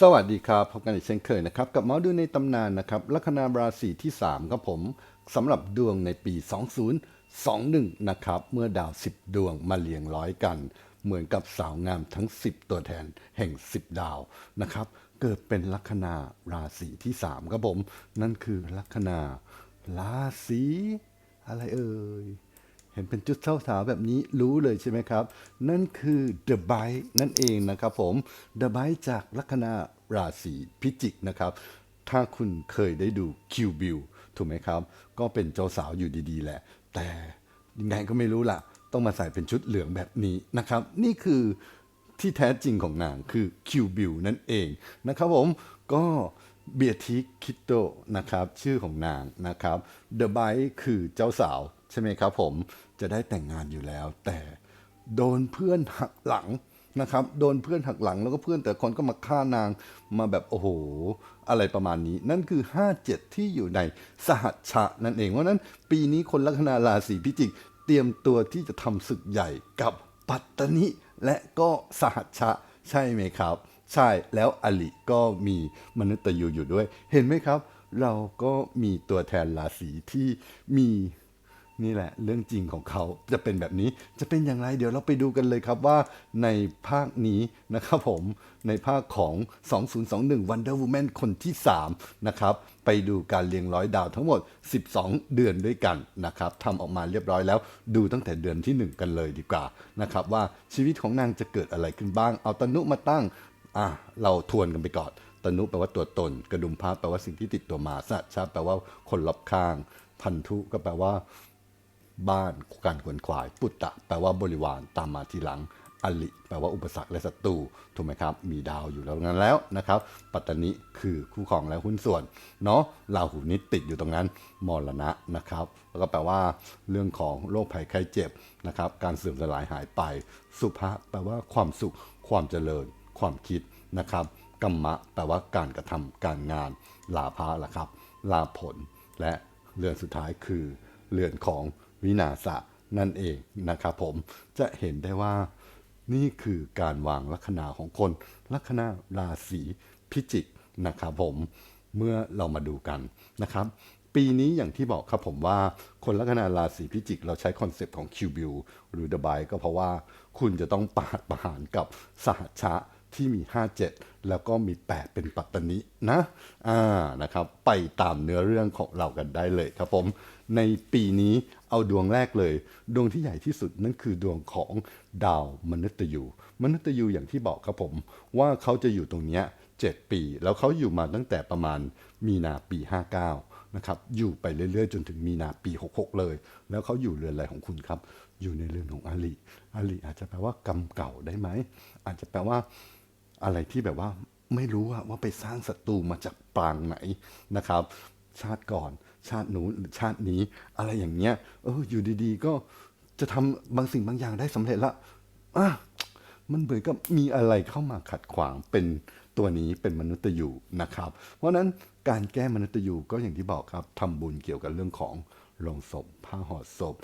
สวัสดีครับพบกันอีกเช่นเคยนะครับ กับหมอดูในตำนานนะครับลัคนาราศีที่ 3 ครับผมสำหรับดวงในปี 2021 นะครับ เมื่อดาว 10 ดวงมาเรียงร้อยกัน เหมือนกับสาวงามทั้ง 10 ตัวแทนแห่ง 10 ดาวนะครับ เกิดเป็นลัคนาราศีที่ 3 ครับผม นั่นคือลัคนาราศีอะไรเอ่ย เห็นเป็นจุดเท่าสาวแบบนี้รู้เลยใช่ไหมครับ นั่นคือ The Bite นั่นเองนะครับผม The Bite จากลัคนาราศีพิจิกนะครับ ถ้าคุณเคยได้ดู Q Bill ถูกไหมครับ ก็เป็นเจ้าสาวอยู่ดีๆ แหละ แต่ยังไงก็ไม่รู้ล่ะ ต้องมาใส่เป็นชุดเหลืองแบบนี้นะครับ นี่คือที่แท้จริงของนางคือ Q Bill นั่นเองนะครับผมก็เบียทิคิโตนะครับ ชื่อของนางนะครับ The b i คือเจ้าสาวใช่ไหมครับผม จะได้แต่งงานอยู่แล้ว แต่โดนเพื่อนหักหลังนะครับโดนเพื่อนหักหลังแล้วก็เพื่อนแต่คนก็มาฆ่านางมาแบบโอ้โห อะไรประมาณนี้ นั่นคือ 57 ที่อยู่ในสหัชะนั่นเองเพราะนั้นปีนี้คนลัคนาราศีพิจิก เตรียมตัวที่จะทำศึกใหญ่กับปัตตนิและก็สหัชะใช่ไหมครับ ใช่แล้วอลิก็มีมนุษย์ยูอยู่ด้วย เห็นไหมครับ เราก็มีตัวแทนราศีที่มี นี่แหละ เรื่องจริงของเขาจะเป็นแบบนี้จะเป็นอย่างไร เดี๋ยวเราไปดูกันเลยครับว่าในภาคนี้นะครับผมในภาคของ 2021 Wonder Woman คนที่ 3 นะครับ ไปดูการเรียงร้อยดาวทั้งหมด 12 เดือนด้วยกันนะครับทำออกมาเรียบร้อยแล้ว ดูตั้งแต่เดือนที่ 1 กันเลยดีกว่านะครับว่าชีวิตของนางจะเกิดอะไรขึ้นบ้าง เอาตนุมาตั้งอะเราทวนกันไปก่อนตนุแปลว่าตัวตน กระดุมพระแปลว่าสิ่งที่ติดตัวมาสัจชาแปลว่าคนรอบข้าง พันธุก็แปลว่า บ้านการขวนขวาย ปุตตะแปลว่าบริวารตามมาทีหลังอลิแปลว่าอุปสรรคและศัตรูถูกไหมครับ มีดาวอยู่แล้วนั้นแล้วนะครับ ปัตตนิคือคู่ครองและหุ้นส่วนเนาะราหูนิดติดอยู่ตรงนั้นมรณะนะครับ แล้วก็แปลว่า เรื่องของโรคภัยไข้เจ็บนะครับ การเสื่อมสลายหายไป สุภะแปลว่าความสุข ความเจริญ ความคิดนะครับกรรมะแปลว่าการกระทำการงานลาภะละครับลาผลและเรือนสุดท้ายคือเรือนของ วินาศะนั่นเองนะครับผมจะเห็นได้ว่านี่คือการวางลัคนาของคนลัคนาราศีพิจิกนะครับผมเมื่อเรามาดูกันนะครับปีนี้อย่างที่บอกครับผมว่าคนลัคนาราศีพิจิก เราใช้คอนเซปต์ของคิวบิลหรือเดบายก็เพราะว่าคุณจะต้องปาดประหารกับสหชะที่มี 57 แล้วก็มี 8 เป็นปัตตนินะอ่านะครับ ไปตามเนื้อเรื่องของเรากันได้เลยครับผม ในปีนี้เอาดวงแรกเลย ดวงที่ใหญ่ที่สุดนั่นคือดวงของดาวมนุษย์ยูมนุษย์ยูอย่างที่บอกครับผม ว่าเขาจะอยู่ตรงนี้7ปี แล้วเขาอยู่มาตั้งแต่ประมาณมีนาปี 59นะครับอยู่ไปเรื่อย ๆ จนถึงมีนาปี 66 เลย แล้วเขาอยู่เรือนอะไรของคุณครับ อยู่ในเรือนของอาลีอาลีอาจจะแปลว่ากรรมเก่าได้ไหมอาจจะแปลว่าอะไรที่แบบว่าไม่รู้ว่าว่าไปสร้างศัตรูมาจากปางไหนนะครับ ชาติก่อน ชาติหนูหรือชาตินี้ อะไรอย่างเงี้ยเอออยู่ดีๆ ก็จะทำบางสิ่งบางอย่างได้สำเร็จละอะมันเหมือนกับมีอะไรเข้ามาขัดขวางเป็นตัวนี้เป็นมนุษย์ยูนะครับ เพราะฉะนั้นการแก้มนุษย์ยูก็อย่างที่บอกครับทำบุญเกี่ยวกับเรื่องของโลงศพ ผ้าห่อศพ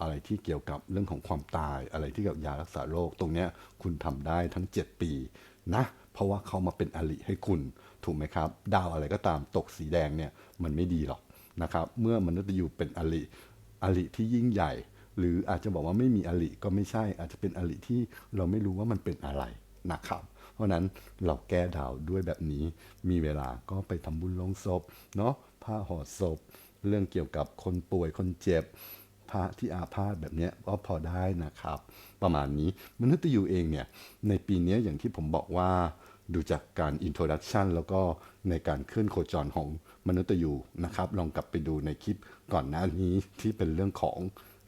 อะไรที่เกี่ยวกับเรื่องของความตายอะไรที่เกี่ยวกับยารักษาโรคตรงเนี้ยคุณทำได้ทั้ง 7 ปีนะ เพราะว่าเขามาเป็นอลิให้คุณถูกไหมครับ ดาวอะไรก็ตามตกสีแดงเนี่ยมันไม่ดีหรอกนะครับ เมื่อมนุษย์ยูเป็นอลิอลิที่ยิ่งใหญ่ หรืออาจจะบอกว่าไม่มีอลิก็ไม่ใช่ อาจจะเป็นอลิที่เราไม่รู้ว่ามันเป็นอะไรนะครับเพราะนั้นเราแก้ดาวด้วยแบบนี้ มีเวลาก็ไปทำบุญลงศพเนาะผ้าห่อศพ เรื่องเกี่ยวกับคนป่วยคนเจ็บพระที่อาพาธแบบนี้ก็พอได้นะครับ ประมาณนี้มนุษย์ยูเองเนี่ยในปีนี้อย่างที่ผมบอกว่า ดูจากการอินโทรดักชันแล้วก็ในการเคลื่อนโคจรของมนุษย์ยูนะครับ ลองกลับไปดูในคลิปก่อนหน้านี้ที่เป็นเรื่องของ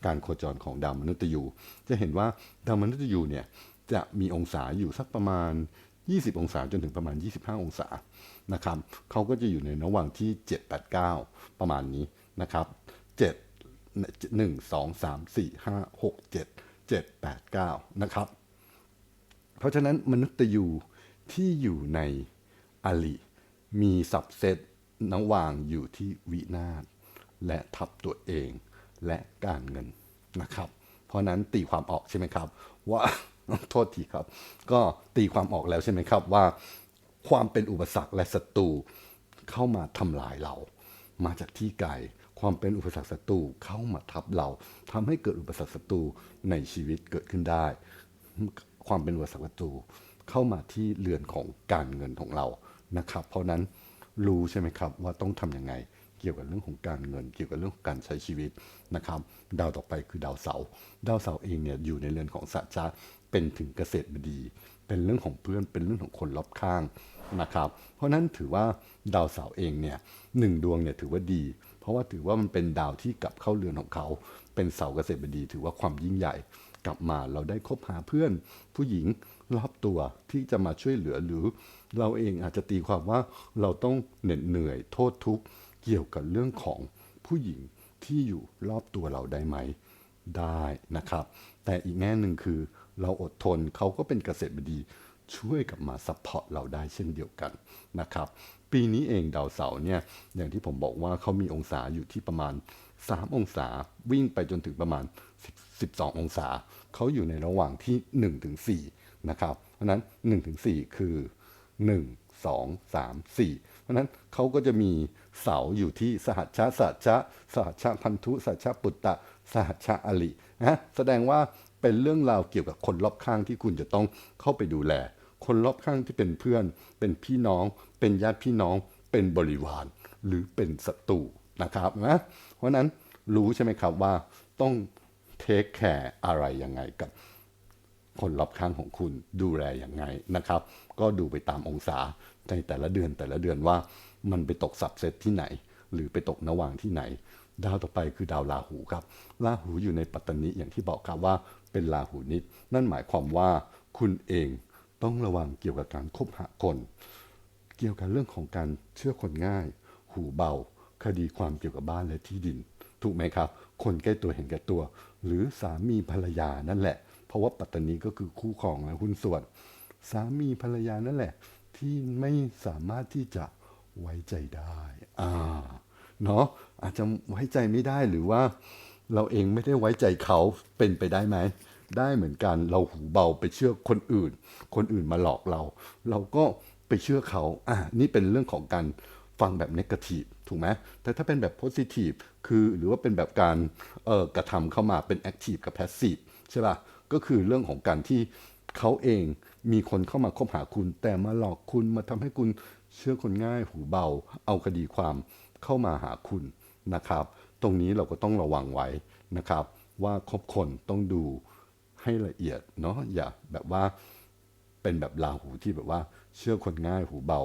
การโคจรของดาวมนุษย์ยูจะเห็นว่าดาวมนุษย์ยูเนี่ยจะมีองศาอยู่สักประมาณ 20 องศาจนถึงประมาณ 25 องศานะครับเขาก็จะอยู่ในระหว่างที่ 7-8-9 ประมาณนี้นะครับ7หนึ่งสองสามสี่ห้าหกเจ็ดเจ็ดแปดเก้านะครับเพราะฉะนั้นมนุษย์ยู ที่อยู่ในอลิมีสับเซตนวางอยู่ที่วินาศและทับตัวเองและการเงินนะครับ เพราะนั้นตีความออกใช่ไหมครับ ว่าโทษทีครับ ก็ตีความออกแล้วใช่ไหมครับว่า ความเป็นอุปสรรคและศัตรูเข้ามาทำลายเรา มาจากที่ไกลความเป็นอุปสรรคศัตรูเข้ามาทับเราทำให้เกิดอุปสรรคศัตรูในชีวิตเกิดขึ้นได้ ความเป็นอุปสรรคศัตรู เข้ามาที่เรือนของการเงินของเรานะครับ เพราะนั้นรู้ใช่ไหมครับว่าต้องทำยังไงเกี่ยวกับเรื่องของการเงิน เกี่ยวกับเรื่องของการใช้ชีวิตนะครับ ดาวต่อไปคือดาวเสาร์ดาวเสาร์เองเนี่ยอยู่ในเรือนของสัจจะเป็นถึงเกษตรบดี เป็นเรื่องของเพื่อนเป็นเรื่องของคนรอบข้างนะครับ เพราะนั้นถือว่าดาวเสาร์เองเนี่ยหนึ่งดวงเนี่ยถือว่าดี เพราะว่าถือว่ามันเป็นดาวที่กลับเข้าเรือนของเขา เป็นเสาเกษตรบดี ถือว่าความยิ่งใหญ่กลับมาเราได้คบหาเพื่อนผู้หญิง รอบตัวที่จะมาช่วยเหลือหรือ เราเองอาจจะตีความว่าเราต้องเหน็ดเหนื่อยโทษทุกข์เกี่ยวกับเรื่องของผู้หญิงที่อยู่รอบตัวเราได้ไหม ได้นะครับ แต่อีกแง่หนึ่งคือ เราอดทนเขาก็เป็นเกษตรบดีช่วยกับมาซัพพอร์ตเราได้เช่นเดียวกันนะครับ ปีนี้เองดาวเสาร์เนี่ย อย่างที่ผมบอกว่าเขามีองศาอยู่ที่ประมาณ 3 องศาวิ่งไปจนถึงประมาณ 12 องศา เขาอยู่ในระหว่างที่1ถึง4 นะครับเพราะนั้น1ถึง4คือ 1 2 3 4 เพราะนั้นเขาก็จะมีเสาอยู่ที่สหัชชะสัชชะสหัชชะพันธุสหัชชะปุตตะสหัชชะอลินะแสดงว่าเป็นเรื่องราวเกี่ยวกับคนรอบข้างที่คุณจะต้องเข้าไปดูแล คนรอบข้างที่เป็นเพื่อน เป็นพี่น้อง เป็นญาติพี่น้อง เป็นบริวาร หรือเป็นศัตรูนะครับนะเพราะนั้นรู้ใช่ไหมครับว่าต้องเทคแคร์อะไรยังไงกับ คนรอบข้างของคุณดูแลอย่างไงนะครับ ก็ดูไปตามองศาในแต่ละเดือนแต่ละเดือนว่ามันไปตกสับเซตที่ไหน หรือไปตกนวางที่ไหน ดาวต่อไปคือดาวราหูครับราหูอยู่ในปัตตนิอย่างที่บอกครับว่าเป็นราหูนิด นั่นหมายความว่าคุณเองต้องระวังเกี่ยวกับการคบหาคน เกี่ยวกับเรื่องของการเชื่อคนง่าย หูเบา คดีความเกี่ยวกับบ้านและที่ดิน ถูกไหมครับ คนใกล้ตัวเห็นแก่ตัว หรือสามีภรรยานั่นแหละ ราะว่าปัตตานีก็คือคู่ครองและหุ้นส่วน สามีภรรยานั่นแหละ ที่ไม่สามารถที่จะไว้ใจได้อ่าเนาะอาจจะไว้ใจไม่ได้หรือว่า เราเองไม่ได้ไว้ใจเขาเป็นไปได้ไหมได้เหมือนกันเราหูเบาไปเชื่อคนอื่น คนอื่นมาหลอกเรา เราก็ไปเชื่อเขาอ่านี่เป็นเรื่องของการฟังแบบนกาทีฟถูกไหมแต่ถ้าเป็นแบบโพซิทีฟคือหรือว่าเป็นแบบการเอ่อกระทำเข้ามาเป็นแอคทีฟกับแพสซีฟใช่ป่ะ ก็คือเรื่องของการที่เขาเองมีคนเข้ามาคบหาคุณ แต่มาหลอกคุณมาทำให้คุณเชื่อคนง่ายหูเบา เอาคดีความเข้ามาหาคุณนะครับ ตรงนี้เราก็ต้องระวังไว้นะครับ ว่าคบคนต้องดูให้ละเอียดเนาะอย่าแบบว่าเป็นแบบราหูที่แบบว่าเชื่อคนง่ายหูเบา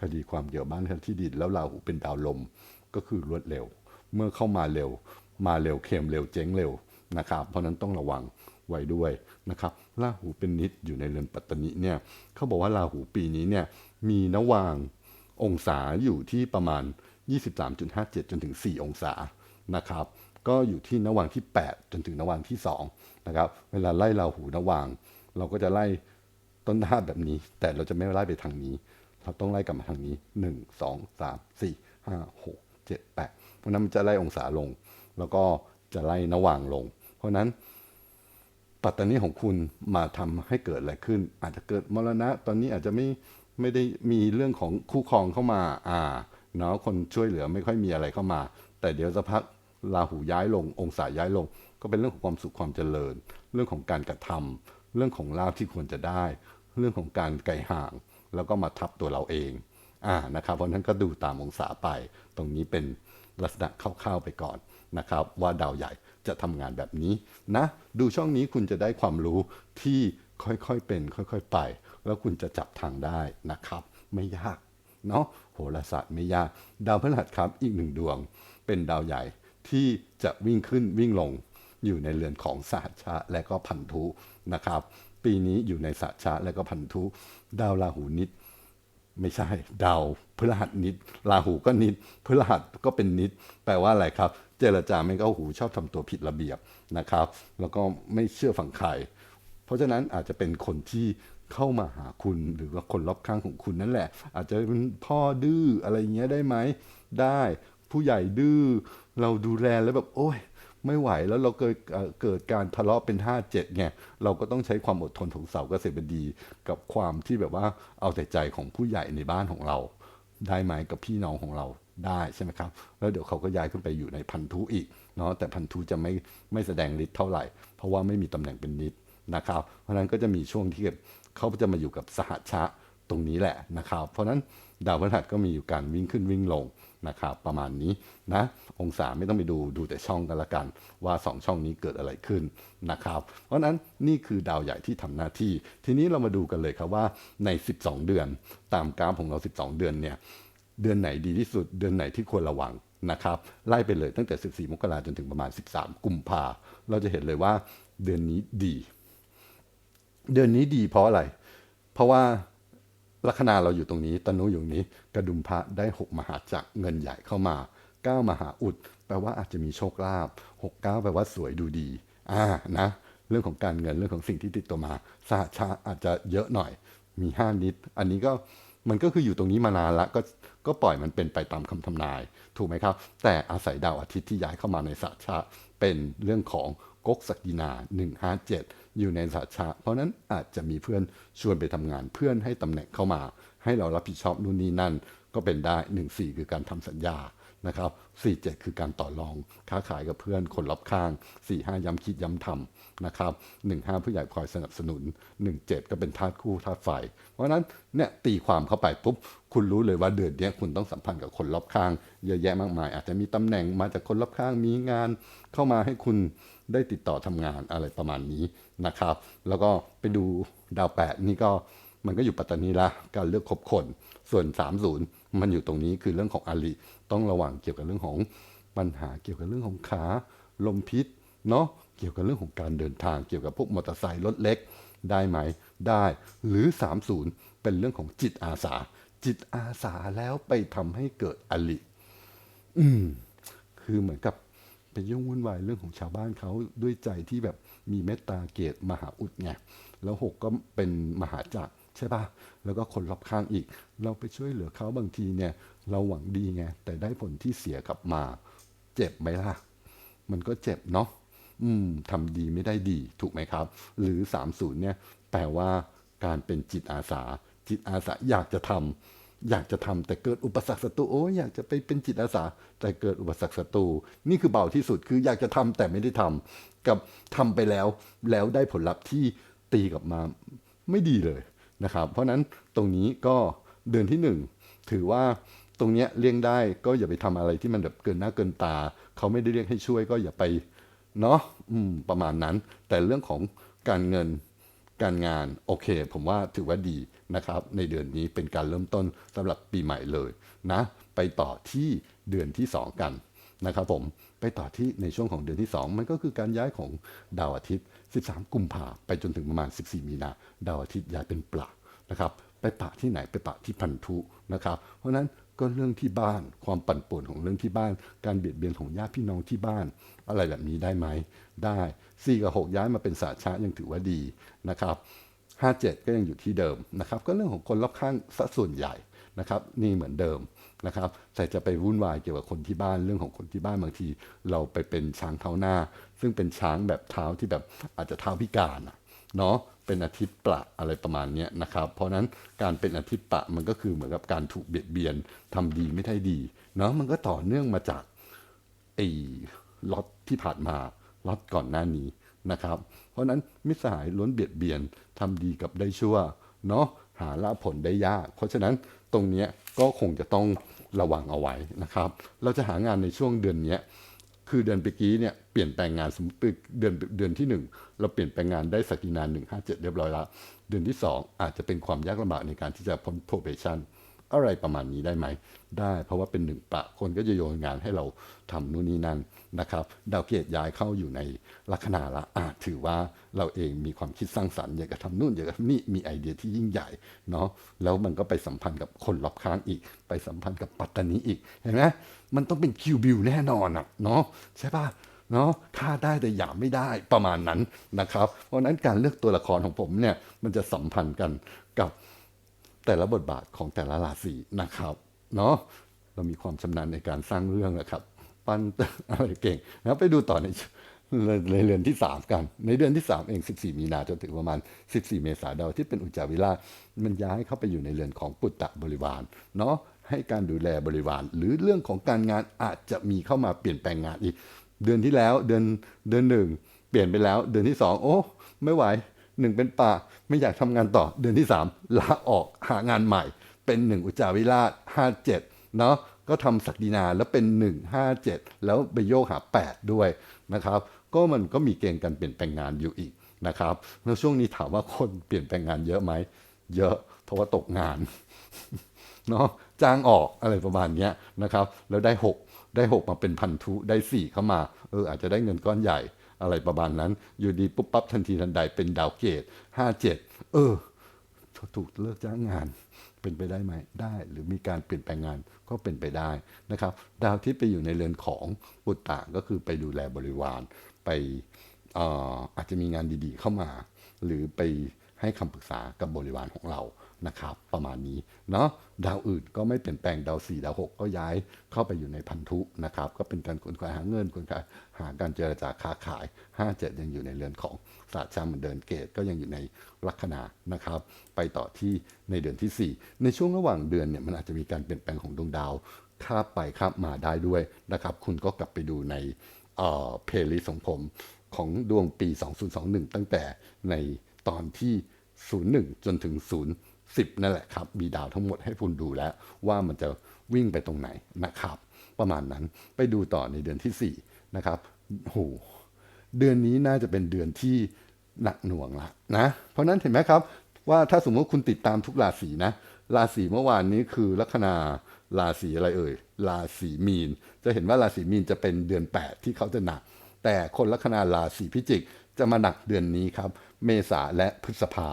คดีความเกี่ยวบ้านที่ดินแล้วราหูเป็นดาวลมก็คือรวดเร็ว เมื่อเข้ามาเร็ว มาเร็วเค็มเร็วเจ๊งเร็ว นะครับ เพราะนั้นต้องระวังไว้ด้วยนะครับราหูเป็นนิดอยู่ในเรือนปัตตนิเนี่ยเขาบอกว่าราหูปีนี้เนี่ยมีนวางองศาอยู่ที่ประมาณ 23.57 จนถึง 4 องศานะครับ ก็อยู่ที่นวางที่ 8 จนถึงนวางที่2นะครับ เวลาไล่ราหูนวาง เราก็จะไล่ต้นท่าแบบนี้ แต่เราจะไม่ไล่ไปทางนี้ เราต้องไล่กลับมาทางนี้หนึ่งสองสามสี่ห้าหกเจ็ดแปดเพราะนั้นมันจะไล่องศาลง แล้วก็จะไล่นวางลง เพราะนั้นปัตตานีของคุณมาทำให้เกิดอะไรขึ้น อาจจะเกิดมรณะ ตอนนี้อาจจะไม่ไม่ได้มีเรื่องของคู่ครองเข้ามา อ่าเนาะคนช่วยเหลือไม่ค่อยมีอะไรเข้ามา แต่เดี๋ยวสักพักราหูย้ายลง องศาย้ายลง ก็เป็นเรื่องของความสุขความเจริญ เรื่องของการกระทำเรื่องของลาภที่ควรจะได้ เรื่องของการไกลห่าง แล้วก็มาทับตัวเราเองอ่านะครับเพราะฉะนั้นก็ดูตามองศาไปตรงนี้เป็น ลักษณะคร่าวๆไปก่อนนะครับว่าดาวใหญ่จะทำงานแบบนี้นะดูช่องนี้คุณจะได้ความรู้ที่ค่อยๆเป็น ค่อยๆไป แล้วคุณจะจับทางได้นะครับ ไม่ยากเนาะโหราศาสตร์ไม่ยาก ดาวพฤหัสครับอีกหนึ่งดวง เป็นดาวใหญ่ที่จะวิ่งขึ้นวิ่งลงอยู่ในเรือนของสหชชะและก็พันธุนะครับ ปีนี้อยู่ในสหชชะและก็พันธุ ดาวราหูนิด ไม่ใช่ดาวพฤหัสนิดราหูก็นิดพฤหัสก็เป็นนิด แปลว่าอะไรครับ เจรจาไม่เข้าหูชอบทำตัวผิดระเบียบนะครับ แล้วก็ไม่เชื่อฟังใครเพราะฉะนั้นอาจจะเป็นคนที่เข้ามาหาคุณหรือว่าคนรอบข้างของคุณนั่นแหละ อาจจะเป็นพ่อดื้ออะไรเงี้ยได้ไหมได้ ผู้ใหญ่ดื้อเราดูแลแล้วแบบโอ้ย ไม่ไหวแล้วเราเกิดเกิดการทะเลาะเป็น 5 7ไงเราก็ต้องใช้ความอดทนของเสาเกษตรบดี กับความที่แบบว่าเอาแต่ใจของผู้ใหญ่ในบ้านของเรา ได้ไหมกับพี่น้องของเราได้ใช่ไหมครับ แล้วเดี๋ยวเขาก็ย้ายขึ้นไปอยู่ในพันธุอีกเนาะแต่พันธุจะไม่ไม่แสดงฤทธิ์เท่าไหร่ เพราะว่าไม่มีตำแหน่งเป็นนิดนะครับ เพราะฉะนั้นก็จะมีช่วงที่เขาจะมาอยู่กับสหชะตรงนี้แหละนะครับ เพราะฉะนั้นดาวพฤหัสก็มีอยู่การวิ่งขึ้นวิ่งลง นะครับประมาณนี้นะองศาไม่ต้องไปดูดูแต่ช่องกันละกัน ว่าสองช่องนี้เกิดอะไรขึ้นนะครับ เพราะฉะนั้นนี่คือดาวใหญ่ที่ทำหน้าที่ ทีนี้เรามาดูกันเลยครับว่าใน 12 เดือน ตามกราฟของเรา 12 เดือนเนี่ยเดือนไหนดีที่สุด เดือนไหนที่ควรระวังนะครับไล่ไปเลยตั้งแต่ 14 มกราจนถึงประมาณ 13 กุมภาเราจะเห็นเลยว่าเดือนนี้ดี เดือนนี้ดีเพราะอะไร เพราะว่า ลัคนาเราอยู่ตรงนี้ตนุอยู่ตรงนี้กระดุมพระได้ 6 มหาจักรเงินใหญ่เข้ามา 9 มหาอุด แปลว่าอาจจะมีโชคลาภ6 9 แปลว่าสวยดูดีอ่านะเรื่องของการเงินเรื่องของสิ่งที่ติดตัวมาสหชาอาจจะเยอะหน่อย มี 5 นิด อันนี้ก็มันก็คืออยู่ตรงนี้มานานละก็ก็ปล่อยมันเป็นไปตามคำทำนาย ถูกไหมครับ แต่อาศัยดาวอาทิตย์ที่ย้ายเข้ามาในสหชาเป็นเรื่องของก๊กศักินา 157 อยู่ในสหชาเพราะนั้นอาจจะมีเพื่อนชวนไปทำงานเพื่อนให้ตำแหน่งเข้ามา ให้เรารับผิดชอบนู่นนี่นั่น ก็เป็นได้ 14 คือการทำสัญญานะครับ47 คือการต่อรองค้าขายกับเพื่อนคนรอบข้าง 45 ย้ำคิดย้ำทำนะครับ15 ผู้ใหญ่คอยสนับสนุน 17 ก็เป็นธาตุคู่ธาตุไฟ เพราะนั้นเนี่ยตีความเข้าไปปุ๊บคุณรู้เลยว่าเดือนนี้คุณต้องสัมพันธ์กับคนรอบข้าง เยอะแยะมากมาย อาจจะมีตำแหน่งมาจากคนรอบข้างมีงานเข้ามาให้คุณ ได้ติดต่อทำงานอะไรประมาณนี้นะครับ แล้วก็ไปดูดาวแปดนี่ก็มันก็อยู่ปัตตานีละการเลือกคบคน ส่วน 30 มันอยู่ตรงนี้คือเรื่องของอาลีต้องระวังเกี่ยวกับเรื่องของปัญหาเกี่ยวกับเรื่องของขาลมพิษเนาะเกี่ยวกับเรื่องของการเดินทางเกี่ยวกับพวกมอเตอร์ไซค์รถเล็กได้ไหมได้หรือ 30 เป็นเรื่องของจิตอาสา จิตอาสาแล้วไปทำให้เกิดอลิอืมคือเหมือนกับ ไปยุ่งวุ่นวายเรื่องของชาวบ้านเขาด้วยใจที่แบบมีเมตตาเกตมหาอุดไงแล้วหกก็เป็นมหาจักรใช่ปะแล้วก็คนรอบข้างอีก เราไปช่วยเหลือเขาบางทีเนี่ย เราหวังดีไง แต่ได้ผลที่เสียกลับมา เจ็บไหมล่ะ มันก็เจ็บเนาะ อืมทำดีไม่ได้ดี ถูกไหมครับ หรือ 30เนี่ย แปลว่าการเป็นจิตอาสา จิตอาสาอยากจะทำ อยากจะทำแต่เกิดอุปสรรคศัตรูโอ้ยอยากจะไปเป็นจิตอาสา แต่เกิดอุปสรรคศัตรูนี่คือเบาที่สุดคืออยากจะทำแต่ไม่ได้ทำกับทำไปแล้วแล้วได้ผลลัพธ์ที่ตีกลับมาไม่ดีเลยนะครับ เพราะฉะนั้นตรงนี้ก็เดือนที่หนึ่งถือว่าตรงเนี้ยเลี่ยงได้ก็อย่าไปทำอะไรที่มันแบบเกินหน้าเกินตา เขาไม่ได้เรียกให้ช่วยก็อย่าไปเนาะอืมประมาณนั้น แต่เรื่องของการเงิน การงานโอเค ผมว่าถือว่าดีนะครับ ในเดือนนี้เป็นการเริ่มต้นสำหรับปีใหม่เลยนะ ไปต่อที่เดือนที่ 2 กันนะครับผมไปต่อที่ในช่วงของเดือนที่ 2 มันก็คือการย้ายของดาวอาทิตย์ 13 กุมภาไปจนถึงประมาณ 14 มีนาดาวอาทิตย์ย้ายเป็นปลานะครับไปปะที่ไหนไปปะที่พันธุนะครับ เพราะฉะนั้นก็เรื่องที่บ้านความปั่นป่วนของเรื่องที่บ้าน การเบียดเบียนของญาติพี่น้องที่บ้าน อะไรแบบนี้ได้ไหมได้ 4 กับ 6 ย้ายมาเป็นสาชะยังถือว่าดีนะครับ57 ก็ยังอยู่ที่เดิมนะครับ ก็เรื่องของคนรอบข้างซะส่วนใหญ่นะครับ นี่เหมือนเดิมนะครับ แต่จะไปวุ่นวายเกี่ยวกับคนที่บ้านเรื่องของคนที่บ้านบางที เราไปเป็นช้างเท้าหน้า ซึ่งเป็นช้างแบบเท้าที่แบบอาจจะเท้าพิการอะเนาะเป็นอาทิตย์ประอะไรประมาณนี้นะครับ เพราะนั้นการเป็นอาทิตย์ประมันก็คือเหมือนกับการถูกเบียดเบียนทำดีไม่ได้ดีเนาะมันก็ต่อเนื่องมาจากไอ้ล็อตที่ผ่านมา ล็อตก่อนหน้านี้นะครับ เพราะนั้นมิสหายล้วนเบียดเบียนทำดีกับได้ชั่วเนาะหาละผลได้ยาก เพราะฉะนั้นตรงนี้ก็คงจะต้องระวังเอาไว้นะครับ เราจะหางานในช่วงเดือนนี้คือเดือนเมื่อกี้เนี่ยเปลี่ยนแปลงงานสมมติเดือนเดือนที่หนึ่งเราเปลี่ยนแปลงงานได้สกินานหนึ่งห้าเจ็ดเรียบร้อยแล้วเดือนที่สองอาจจะเป็นความยากลำบากในการที่จะพ้น probation อะไรประมาณนี้ได้ไหม ได้เพราะว่าเป็นหนึ่งปะคนก็จะโยนงานให้เราทำนู่นนี่นั่นนะครับดาวเกตย้ายเข้าอยู่ในลัคนาละอาจถือว่าเราเองมีความคิดสร้างสรรค์อยากจะทำนู่นอยากจะทำนี่มีไอเดียที่ยิ่งใหญ่เนาะแล้วมันก็ไปสัมพันธ์กับคนรอบข้างอีก ไปสัมพันธ์กับปัตตานีอีกเห็นไหมมันต้องเป็นคิวบิวแน่นอนอะเนาะใช่ปะเนาะค่าได้แต่หยาไม่ได้ประมาณนั้นนะครับ เพราะนั้นการเลือกตัวละครของผมเนี่ยมันจะสัมพันธ์กันกับ แต่ละบทบาทของแต่ละราศีนะครับเนาะเรามีความชำนาญในการสร้างเรื่องนะครับ ปันอะไรเก่งนะไปดูต่อในในเรือนที่ 3 กัน ในเดือนที่ 3 เอง 14 มีนาจนถึงประมาณ 14 เมษายนดาวที่เป็นอุจจาวิราชมันย้ายเข้าไปอยู่ในเรือนของปุตตะบริวารเนาะให้การดูแลบริวาร หรือเรื่องของการงานอาจจะมีเข้ามาเปลี่ยนแปลงงานอีก เดือนที่แล้วเดือนเดือนหนึ่งเปลี่ยนไปแล้ว เดือนที่สองโอ้ ไม่ไหวหนึ่งเป็นป่า ไม่อยากทำงานต่อเดือนที่สามลาออกหางานใหม่ เป็นหนึ่งอุจาวิราชห้าเจ็ดเนาะก็ทำศักดินาแล้วเป็นหนึ่งห้าเจ็ดแล้วไปโยกหาแปดด้วยนะครับ ก็มันก็มีเกณฑ์การเปลี่ยนแปลงงานอยู่อีกนะครับแล้วช่วงนี้ถามว่าคนเปลี่ยนแปลงงานเยอะไหม เยอะเพราะว่าตกงานเนาะจ้างออกอะไรประมาณนี้นะครับ แล้วได้ 6 ได้ 6 มาเป็นพันธุได้ 4 เข้ามาเอออาจจะได้เงินก้อนใหญ่ อะไรประมาณนั้น อยู่ดีปุ๊บปั๊บทันทีทันใดเป็นดาวเกต5 7เจ็ดเออ ถูกเลิกจ้างงานเป็นไปได้ไหมได้หรือมีการเปลี่ยนแปลงงานก็เป็นไปได้นะครับ ดาวที่ไปอยู่ในเรือนของปุตตะก็คือไปดูแลบริวารไปอ่ออาจจะมีงานดีๆเข้ามา หรือไปให้คำปรึกษากับบริวารของเรา นะครับประมาณนี้เนาะดาวอื่นก็ไม่เปลี่ยนแปลงดาว 4 ดาว 6 ก็ย้ายเข้าไปอยู่ในพันธุนะครับ ก็เป็นการขนขวายหาเงินขนขวายหาการเจรจาค้าขาย 57 ยังอยู่ในเรือนของศาสตร์ชาเหมือนเดินเกตก็ยังอยู่ในลัคนานะครับ ไปต่อที่ในเดือนที่ 4 ในช่วงระหว่างเดือนเนี่ยมันอาจจะมีการเปลี่ยนแปลงของดวงดาวข้าไปข้ามมาได้ด้วยนะครับ คุณก็กลับไปดูในเพลย์ลิสต์ของผมของดวงปี 2021 ตั้งแต่ในตอนที่ 01 จนถึง 10 นั่นแหละครับมีดาวทั้งหมดให้คุณดูแล้วว่ามันจะวิ่งไปตรงไหนนะครับ ประมาณนั้นไปดูต่อในเดือนที่4นะครับโหเดือนนี้น่าจะเป็นเดือนที่หนักหน่วงละนะเพราะนั้นเห็นไหมครับว่าถ้าสมมติคุณติดตามทุกราศีนะ ราศีเมื่อวานนี้คือลัคนาราศีอะไรเอ่ย ราศีมีน จะเห็นว่าราศีมีนจะเป็นเดือน 8 ที่เขาจะหนัก แต่คนลัคนาราศีพิจิก จะมาหนักเดือนนี้ครับ เมษาและพฤษภา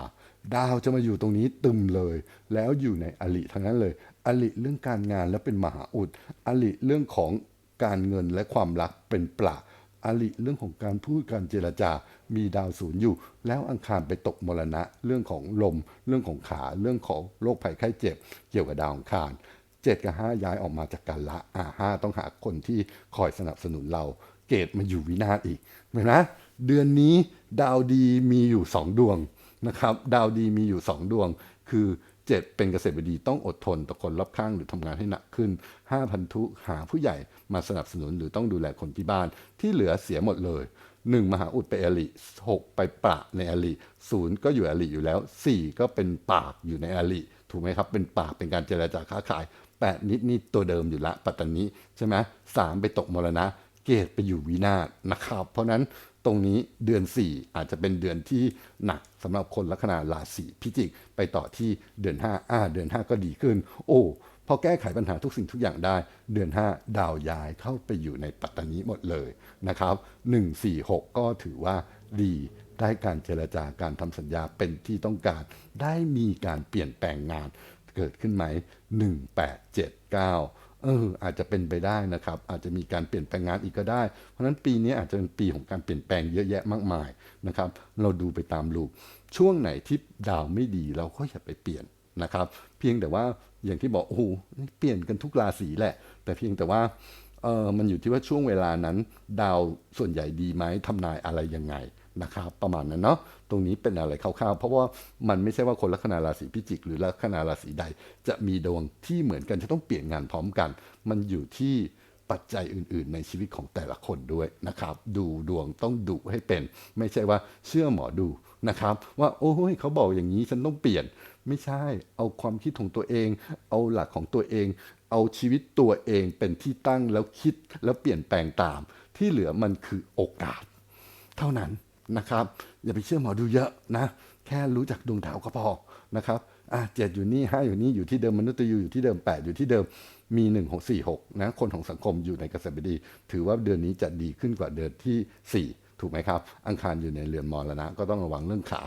ดาวจะมาอยู่ตรงนี้ตึมเลย แล้วอยู่ในอลิทั้งนั้นเลย อลิเรื่องการงานแล้วเป็นมหาอุด อลิเรื่องของการเงินและความรักเป็นปลาอลิเรื่องของการพูดการเจรจา มีดาวศูนย์อยู่ แล้วอังคารไปตกมรณะ เรื่องของลม เรื่องของขาเรื่องของโรคภัยไข้เจ็บ เกี่ยวกับดาวอังคารเจ็ดกับห้าย้ายออกมาจากกันละอ่าห้าต้องหาคนที่คอยสนับสนุนเรา เกตมาอยู่วินาศอีกเห็นไหมเดือนนี้ดาวดีมีอยู่สองดวง นะครับดาวดีมีอยู่สองดวง คือเจ็ดเป็นเกษตรบดีต้องอดทนต่อคนรอบข้างหรือทำงานให้หนักขึ้นห้าพันธุหาผู้ใหญ่มาสนับสนุนหรือต้องดูแลคนที่บ้านที่เหลือเสียหมดเลยหนึ่งมหาอุดไปอลิหกไปประในอลิศูนย์ก็อยู่อลิอยู่แล้วสี่ก็เป็นปากอยู่ในอลิถูกไหมครับ เป็นปากเป็นการเจรจาค้าขายแปดนิดนี่ตัวเดิมอยู่ละปัตตานีใช่ไหมสามไปตกมรณะ เกตไปอยู่วินาศนะครับ เพราะนั้น รงนี้เดือน 4 อาจจะเป็นเดือนที่หนักสำหรับคนลัคนาราศีพิจิก ไปต่อที่เดือน 5 อ่า เดือน 5 ก็ดีขึ้น โอ้พอแก้ไขปัญหาทุกสิ่งทุกอย่างได้ เดือน 5 ดาวย้ายเข้าไปอยู่ในปัตตานีหมดเลยนะครับ 1 4 6 ก็ถือว่าดีได้การเจรจาการทำสัญญาเป็นที่ต้องการได้มีการเปลี่ยนแปลงงานเกิดขึ้นไหม 1879 เอออาจจะเป็นไปได้นะครับ อาจจะมีการเปลี่ยนแปลงงานอีกก็ได้ เพราะฉะนั้นปีนี้อาจจะเป็นปีของการเปลี่ยนแปลงเยอะแยะมากมายนะครับ เราดูไปตามลูปช่วงไหนที่ดาวไม่ดีเราก็อย่าไปเปลี่ยนนะครับ เพียงแต่ว่าอย่างที่บอกโอ้โหเปลี่ยนกันทุกราศีแหละ แต่เพียงแต่ว่าเออมันอยู่ที่ว่าช่วงเวลานั้น ดาวส่วนใหญ่ดีไหมทำนายอะไรยังไง นะครับประมาณนั้นเนาะตรงนี้เป็นอะไรคร่าวๆเพราะว่ามันไม่ใช่ว่าคนลัคนาราศีพิจิก หรือลัคนาราศีใด จะมีดวงที่เหมือนกันจะต้องเปลี่ยนงานพร้อมกัน มันอยู่ที่ปัจจัยอื่น ๆ ในชีวิตของแต่ละคนด้วยนะครับ ดูดวงต้องดูให้เป็น ไม่ใช่ว่าเชื่อหมอดูนะครับ ว่าโอ้ยเขาบอกอย่างนี้ฉันต้องเปลี่ยน ไม่ใช่เอาความคิดของตัวเอง เอาหลักของตัวเอง เอาชีวิตตัวเองเป็นที่ตั้งแล้วคิดแล้วเปลี่ยนแปลงตาม ที่เหลือมันคือโอกาส เท่านั้น นะครับ อย่าไปเชื่อหมอดูเยอะนะ แค่รู้จักดวงดาวก็พอนะครับอะเจ็ดอยู่นี่ห้าอยู่นี่อยู่ที่เดิมมนุษย์ยูอยู่ที่เดิมแปดอยู่ที่เดิมมีหนึ่งหกสี่หกนะคนของสังคมอยู่ในเกษตรบดี ถือว่าเดือนนี้จะดีขึ้นกว่าเดือนที่สี่ถูกไหมครับ อังคารอยู่ในเรือนมรณะ ก็ต้องระวังเรื่องขา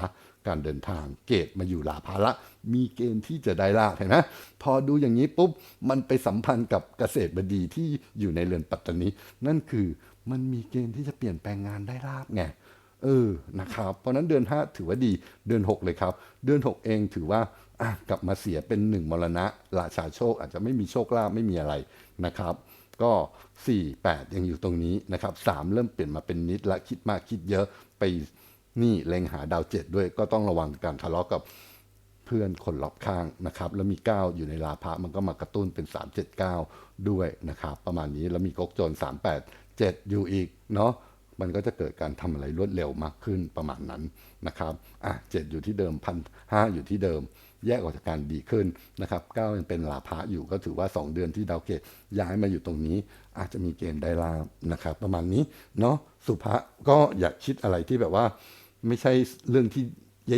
การเดินทางเกตมาอยู่ลาภาระมีเกณฑ์ที่จะได้ลาภเห็นไหมพอดูอย่างนี้ปุ๊บ มันไปสัมพันธ์กับเกษตรบดีที่อยู่ในเรือนปัตตานีนั่นคือมันมีเกณฑ์ที่จะเปลี่ยนแปลงงานได้ลาภไง เออนะครับเพราะนั้นเดือน 5 ถือว่าดีเดือน 6 เลยครับ เดือน 6 เองถือว่ากลับมาเสียเป็นหนึ่งมรณะราชาโชคอาจจะไม่มีโชคลาภไม่มีอะไรนะครับก็ 4 8 ยังอยู่ตรงนี้นะครับ3เริ่มเปลี่ยนมาเป็นนิดและคิดมากคิดเยอะไปนี่เล็งหาดาวเจ็ดด้วยก็ต้องระวังการทะเลาะกับเพื่อนคนรอบข้างนะครับ แล้วมี 9 อยู่ในลาภะมันก็มากระตุ้นเป็น 379 ด้วยนะครับ ประมาณนี้แล้วมีกกโจร387 อยู่อีกเนาะ มันก็จะเกิดการทำอะไรรวดเร็วมากขึ้นประมาณนั้นนะครับอะ7อยู่ที่เดิมพันห้าอยู่ที่เดิม แยกออกจากการดีขึ้นนะครับ9ยังเป็นลาภะอยู่ก็ถือว่า 2 เดือนที่ดาวเกตย้ายมาอยู่ตรงนี้ อาจจะมีเกณฑ์ได้ลาบนะครับ ประมาณนี้เนาะสุภะก็อย่าคิดอะไรที่แบบว่า ไม่ใช่เรื่องที่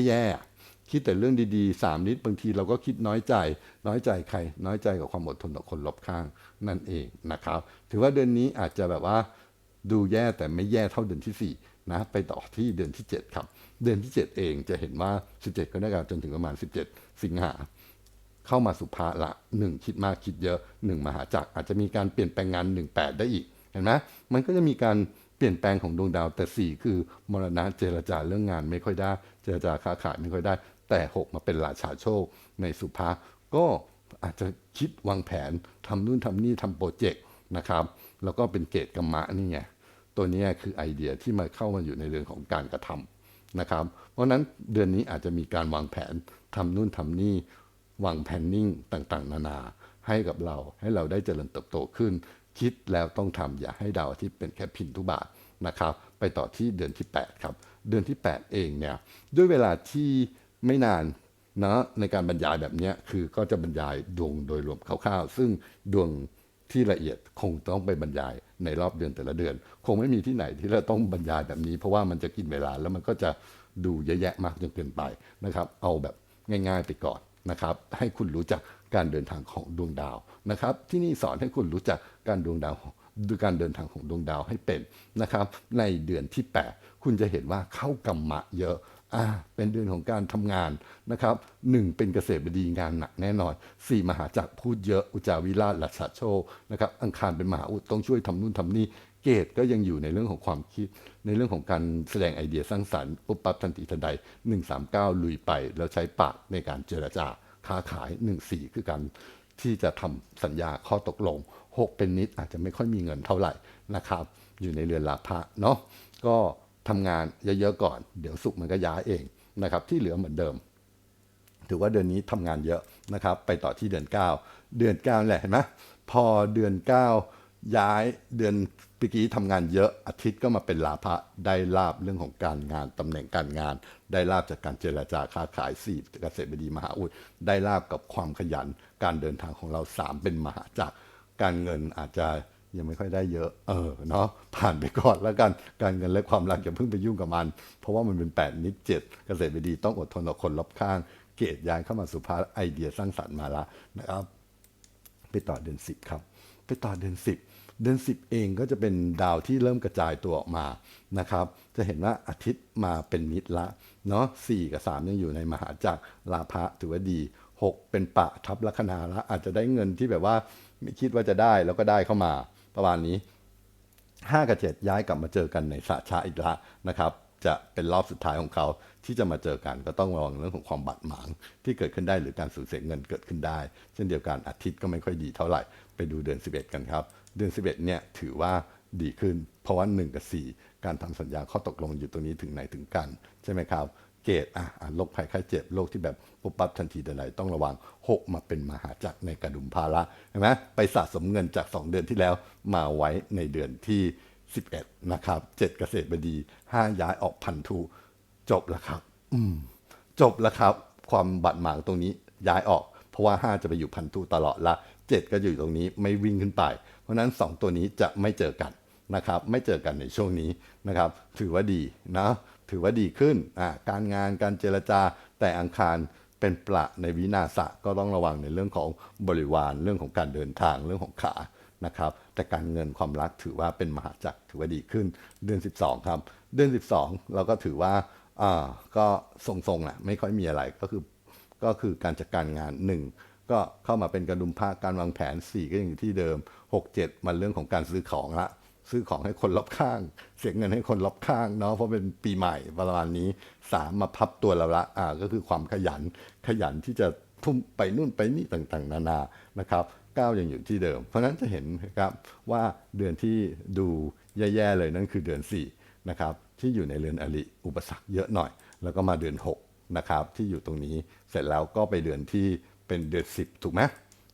แย่ๆคิดแต่เรื่องดีๆสามนิดบางทีเราก็คิดน้อยใจ น้อยใจใคร น้อยใจกับความอดทนต่อคนรอบข้างนั่นเองนะครับ ถือว่าเดือนนี้อาจจะแบบว่า ดูแย่แต่ไม่แย่เท่าเดือนที่ 4 นะ ไปต่อที่เดือนที่ 7 ครับ เดือนที่ 7 เองจะเห็นว่า 17กรกฎาคมจนถึงประมาณ 17 สิงหาเข้ามาสุภาละหนึ่งคิดมากคิดเยอะหนึ่งมหาจักรอาจจะมีการเปลี่ยนแปลงงานหนึ่งแปดได้อีก เห็นไหมมันก็จะมีการเปลี่ยนแปลงของดวงดาวแต่สี่คือมรณะเจรจาเรื่องงานไม่ค่อยได้ เจรจาค้าขายไม่ค่อยได้ แต่หกมาเป็นราชาโชค ในสุภาก็อาจจะคิดวางแผนทำนู่นทำนี่ทำโปรเจกต์นะครับ แล้วก็เป็นเกตกรรมะนี่ไง ตัวนี้คือไอเดียที่มาเข้ามาอยู่ในเรื่องของการกระทำนะครับ เพราะนั้นเดือนนี้อาจจะมีการวางแผนทำนู่นทำนี่วางแผนนิ่งต่างๆ นานา ให้กับเราให้เราได้เจริญเติบโตขึ้น คิดแล้วต้องทำอย่าให้ดาวอาทิตย์เป็นแค่พินทุบาทนะครับ ไปต่อที่เดือนที่ 8 ครับ เดือนที่ 8 เองเนี่ยด้วยเวลาที่ไม่นานนะในการบรรยายแบบนี้คือก็จะบรรยายดวงโดยรวมคร่าวๆ ซึ่งดวงที่ละเอียดคงต้องไปบรรยายในรอบเดือนแต่ละเดือน คงไม่มีที่ไหนที่เราต้องบรรยายแบบนี้ เพราะว่ามันจะกินเวลาแล้วมันก็จะดูเยอะแยะมากจนเกินไปนะครับ เอาแบบง่ายๆไปก่อนนะครับ ให้คุณรู้จักการเดินทางของดวงดาวนะครับ ที่นี่สอนให้คุณรู้จักการดวงดาวดูการเดินทางของดวงดาวให้เป็นนะครับ ในเดือนที่ 8 คุณจะเห็นว่าเข้ากรรมะเยอะ เป็นเดือนของการทำงานนะครับหนึ่งเป็นเกษตรบดีงานหนักแน่นอนสี่มหาจักรพูดเยอะอุจาวิราชลัชโชนะครับอังคารเป็นมหาอุดต้องช่วยทำนู่นทำนี่เกตก็ยังอยู่ในเรื่องของความคิด ในเรื่องของการแสดงไอเดียสร้างสรรค์ปุ๊บปั๊บทันทีทันใด 139 ลุยไป แล้วใช้ปากในการเจรจาค้าขาย 14 คือการที่จะทำสัญญาข้อตกลง 6 เป็นนิดอาจจะไม่ค่อยมีเงินเท่าไหร่นะครับ อยู่ในเรือนลาภะเนาะก็ ทำงานเยอะๆก่อน เดี๋ยวสุกมันก็ย้ายเองนะครับ ที่เหลือเหมือนเดิม ถือว่าเดือนนี้ทำงานเยอะนะครับ ไปต่อที่เดือน 9 เดือน9แหละเห็นไหมพอเดือน 9 ย้ายเดือนปีกี้ทำงานเยอะอาทิตย์ก็มาเป็นลาภะได้ลาบเรื่องของการงานตำแหน่งการงาน ได้ลาบจากการเจรจาค้าขายสี่เกษตรบดีมหาอุดได้ลาบกับความขยัน การเดินทางของเราสามเป็นมหาจักรการเงินอาจจะ ยังไม่ค่อยได้เยอะ เออเนาะผ่านไปก่อนแล้วกันการเงินและความรักอย่าเพิ่งไปยุ่งกับมัน เพราะว่ามันเป็นแปดนิดเจ็ดเกษตรบดีต้องอดทนต่อคนรอบข้าง เกตย้ายเข้ามาสุภาไอเดียสร้างสรรค์มาละนะครับ ไปต่อเดือนสิบครับ ไปต่อเดือนสิบเดือนสิบเองก็จะเป็นดาวที่เริ่มกระจายตัวออกมานะครับ จะเห็นว่าอาทิตย์มาเป็นนิดละเนาะสี่กับสามยังอยู่ในมหาจักรลาภะถือว่าดีหกเป็นปะทับลัคนาละอาจจะได้เงินที่แบบว่าไม่คิดว่าจะได้แล้วก็ได้เข้ามา ประมาณนี้ห้ากับเจ็ดย้ายกลับมาเจอกันในสาชาอีกล้วนะครับ จะเป็นรอบสุดท้ายของเขาที่จะมาเจอกันก็ต้องระวังเรื่องของความบาดหมางที่เกิดขึ้นได้หรือการสูญเสียเงินเกิดขึ้นได้ เช่นเดียวกันอาทิตย์ก็ไม่ค่อยดีเท่าไหร่ไปดูเดือน 11 กันครับ เดือน 11เนี่ยถือว่าดีขึ้น เพราะว่า 1 กับ 4 การทำสัญญาข้อตกลงอยู่ตรงนี้ถึงไหนถึงกัน ใช่ไหมครับ เกตอะโรคภัยไข้เจ็บโรคที่แบบปุ๊บปั๊บทันทีใดๆต้องระวัง 6 มาเป็นมหาจักรในกระดุมภาระเห็นไหมไปสะสมเงินจาก 2 เดือนที่แล้วมาไว้ในเดือนที่ 11 นะครับ 7 เกษตรบดี 5 ย้ายออกพันธุจบแล้วครับ อืม จบแล้วครับ ความบาดหมางตรงนี้ย้ายออก เพราะว่า 5 จะไปอยู่พันธุตลอดละ 7 ก็อยู่ตรงนี้ไม่วิ่งขึ้นไป เพราะฉะนั้น 2 ตัวนี้จะไม่เจอกันนะครับ ไม่เจอกันในช่วงนี้นะครับ ถือว่าดีนะ ถือว่าดีขึ้น การงานการเจรจาแต่อังคารเป็นประในวินาศก็ต้องระวังในเรื่องของบริวารเรื่องของการเดินทางเรื่องของขานะครับ แต่การเงินความรักถือว่าเป็นมหาจักรถือว่าดีขึ้น เดือน 12 ครับ เดือน 12 เราก็ถือว่าอ่าก็ทรงๆแหละไม่ค่อยมีอะไรก็คือก็คือการจัดการงาน 1 ก็เข้ามาเป็นกระดุมผ้าการวางแผน 4 ก็ยังอยู่ที่เดิม 6 7 มันเรื่องของการซื้อของละ ซื้อของให้คนรอบข้าง เสียเงินให้คนรอบข้างเนาะเพราะเป็นปีใหม่ประมาณนี้3มมาพับตัวเราละอ่าก็คือความขยันขยันที่จะทุ่มไปนู่นไปนี่ต่างๆ นานานะครับก้าวยังอยู่ที่เดิม เพราะฉะนั้นจะเห็นครับว่าเดือนที่ดูแย่ๆเลยนั่นคือเดือน4นะครับที่อยู่ในเรือนอริอุปสรรคเยอะหน่อย แล้วก็มาเดือน6นะครับที่อยู่ตรงนี้เสร็จแล้วก็ไปเดือนที่เป็นเดือน 10 ถูกไหม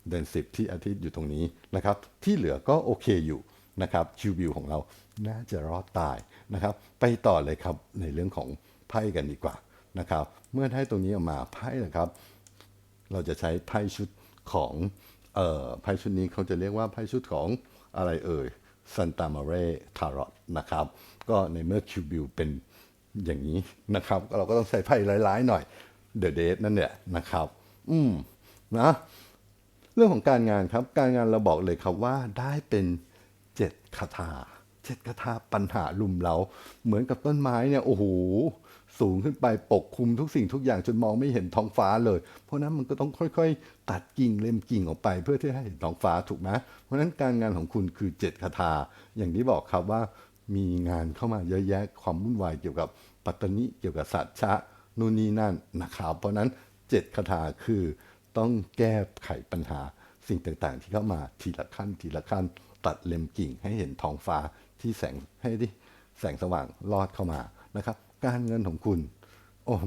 เดือน 10 ที่อาทิตย์อยู่ตรงนี้นะครับที่เหลือก็โอเคอยู่ นะครับคิวบิวของเราน่าจะรอดตายนะครับ ไปต่อเลยครับในเรื่องของไพ่กันดีกว่านะครับ เมื่อได้ตรงนี้ออกมาไพ่นะครับ เราจะใช้ไพ่ชุดของเอ่อไพ่ชุดนี้เขาจะเรียกว่าไพ่ชุดของอะไรเอ่ยซันตามาเรทารอตนะครับ ก็ในเมื่อคิวบิวเป็นอย่างนี้นะครับ เราก็ต้องใช้ไพ่ร้ายๆหน่อยเดอะเดทนั่นเนี่ยนะครับ อืมนะ เรื่องของการงานครับ การงานเราบอกเลยครับว่าได้เป็น คาถาเจ็ดคาถาปัญหาลุมเรา เหมือนกับต้นไม้เนี่ยโอ้โหสูงขึ้นไปปกคลุมทุกสิ่งทุกอย่างจนมองไม่เห็นท้องฟ้าเลย เพราะนั้นมันก็ต้องค่อยๆ ตัดกิ่งเล็มกิ่งออกไปเพื่อที่ให้เห็นท้องฟ้าถูกไหมเพราะนั้นการงานของคุณคือเจ็ดคาถาอย่างที่บอกครับว่ามีงานเข้ามาเยอะแยะความวุ่นวายเกี่ยวกับปัตตนิเกี่ยวกับสัตชะนู่นนี่นั่นนะครับเพราะนั้นเจ็ดคาถาคือต้องแก้ไขปัญหาสิ่งต่างๆ ที่เข้ามาทีละขั้นทีละขั้น ตัดเล็มกิ่งให้เห็นท้องฟ้าที่แสงให้ดิแสงสว่างลอดเข้ามานะครับ การเงินของคุณโอ้โห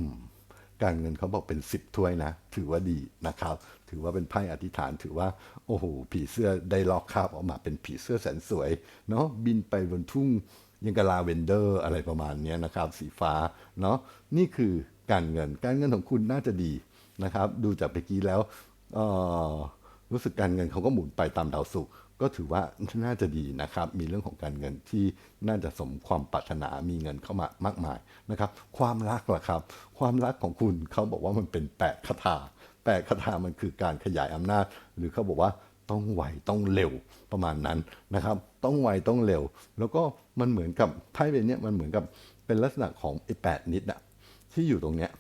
การเงินเขาบอกเป็นสิบถ้วยนะ ถือว่าดีนะครับ ถือว่าเป็นไพ่อธิษฐานถือว่า โอ้โห ผีเสื้อได้ลอกคาบออกมาเป็นผีเสื้อแสนสวย เนาะบินไปบนทุ่งยังกะลาเวนเดอร์อะไรประมาณนี้นะครับ สีฟ้าเนาะนี่คือการเงินการเงินของคุณน่าจะดีนะครับ ดูจากเมื่อกี้แล้วรู้สึกการเงินเขาก็หมุนไปตามดาวศุกร์ ก็ถือว่าน่าจะดีนะครับ มีเรื่องของการเงินที่น่าจะสมความปรารถนามีเงินเข้ามามากมายนะครับ ความรักล่ะครับ ความรักของคุณเขาบอกว่ามันเป็นแปดคาถาแปดคาถามันคือการขยายอำนาจ หรือเขาบอกว่าต้องไวต้องเร็วประมาณนั้นนะครับ ต้องไวต้องเร็ว แล้วก็มันเหมือนกับไพ่ใบนี้มันเหมือนกับเป็นลักษณะของไอ้แปดนิดอะที่อยู่ตรงเนี้ย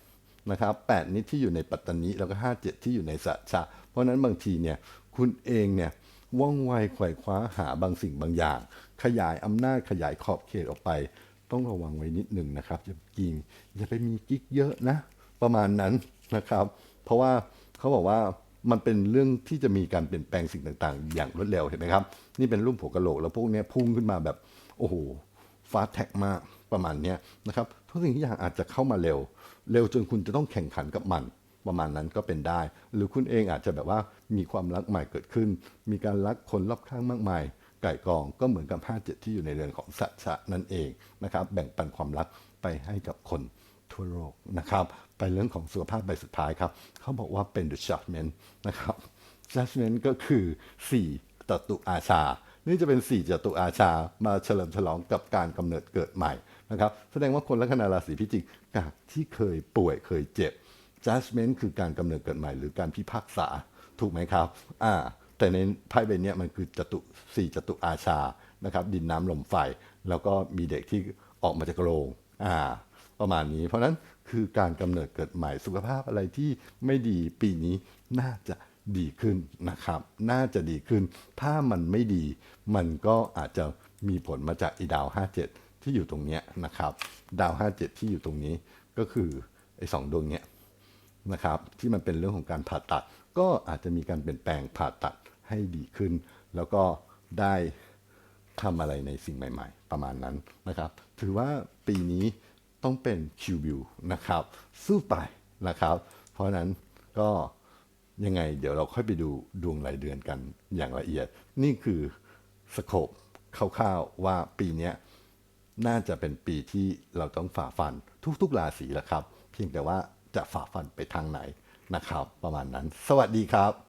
นะครับ8นิดที่อยู่ในปัตตานีแล้วก็57ที่อยู่ในสัจจะเพราะนั้นบางทีเนี่ยคุณเองเนี่ย ว่องไวไขว่คว้าหาบางสิ่งบางอย่าง ขยายอำนาจขยายขอบเขตออกไป ต้องระวังไว้นิดหนึ่งนะครับอย่ากิงอย่าไปมีกิ๊กเยอะนะ ประมาณนั้นนะครับ เพราะว่าเขาบอกว่ามันเป็นเรื่องที่จะมีการเปลี่ยนแปลงสิ่งต่างๆ อย่างรวดเร็วเห็นไหมครับ นี่เป็นรูปหัวกะโหลก แล้วพวกนี้พุ่งขึ้นมาแบบโอ้โหฟาสแท็กมากประมาณนี้นะครับทุกสิ่งทุกอย่างอาจจะเข้ามาเร็ว เร็วจนคุณจะต้องแข่งขันกับมัน ประมาณนั้นก็เป็นได้ หรือคุณเองอาจจะแบบว่ามีความรักใหม่เกิดขึ้น มีการรักคนรอบข้างมากมายไก่กองก็เหมือนกับ57ที่อยู่ในเรือนของสัจจะนั่นเองนะครับ แบ่งปันความรักไปให้กับคนทั่วโลกนะครับ ไปเรื่องของสุขภาพใบสุดท้ายครับ เขาบอกว่าเป็น the judgment นะครับ judgment ก็คือ4ตตุอาชา นี่จะเป็น4จตุอาชา มาเฉลิมฉลองกับการกำเนิดเกิดใหม่นะครับ แสดงว่าคนลัคนาราศีพิจิกจากที่เคยป่วยเคยเจ็บ judgment คือการกำเนิดเกิดใหม่หรือการพิพากษาถูกไหมครับอ่าแต่ในไพ่ใบนี้มันคือจตุสี่จตุอาชานะครับดินน้ำลมไฟ แล้วก็มีเด็กที่ออกมาจากโรงอ่าประมาณนี้ เพราะฉะนั้นคือการกำเนิดเกิดใหม่สุขภาพอะไรที่ไม่ดีปีนี้น่าจะดีขึ้นนะครับ น่าจะดีขึ้น ถ้ามันไม่ดี มันก็อาจจะมีผลมาจากอีดาว 57 ที่อยู่ตรงเนี้ยนะครับ ดาว 57 ที่อยู่ตรงนี้ก็คือไอ้สองดวงเนี้ย นะครับที่มันเป็นเรื่องของการผ่าตัด ก็อาจจะมีการเปลี่ยนแปลงผ่าตัดให้ดีขึ้น แล้วก็ได้ทำอะไรในสิ่งใหม่ๆ ประมาณนั้นนะครับ ถือว่าปีนี้ต้องเป็นคิวบิวนะครับ สู้ไปนะครับ เพราะนั้นก็ยังไงเดี๋ยวเราค่อยไปดูดวงรายเดือนกันอย่างละเอียด นี่คือสโคปคร่าวๆว่าปีนี้น่าจะเป็นปีที่เราต้องฝ่าฟันทุกๆราศีแหละครับ เพียงแต่ว่า จะฝ่าฟันไปทางไหนนะครับ ประมาณนั้น สวัสดีครับ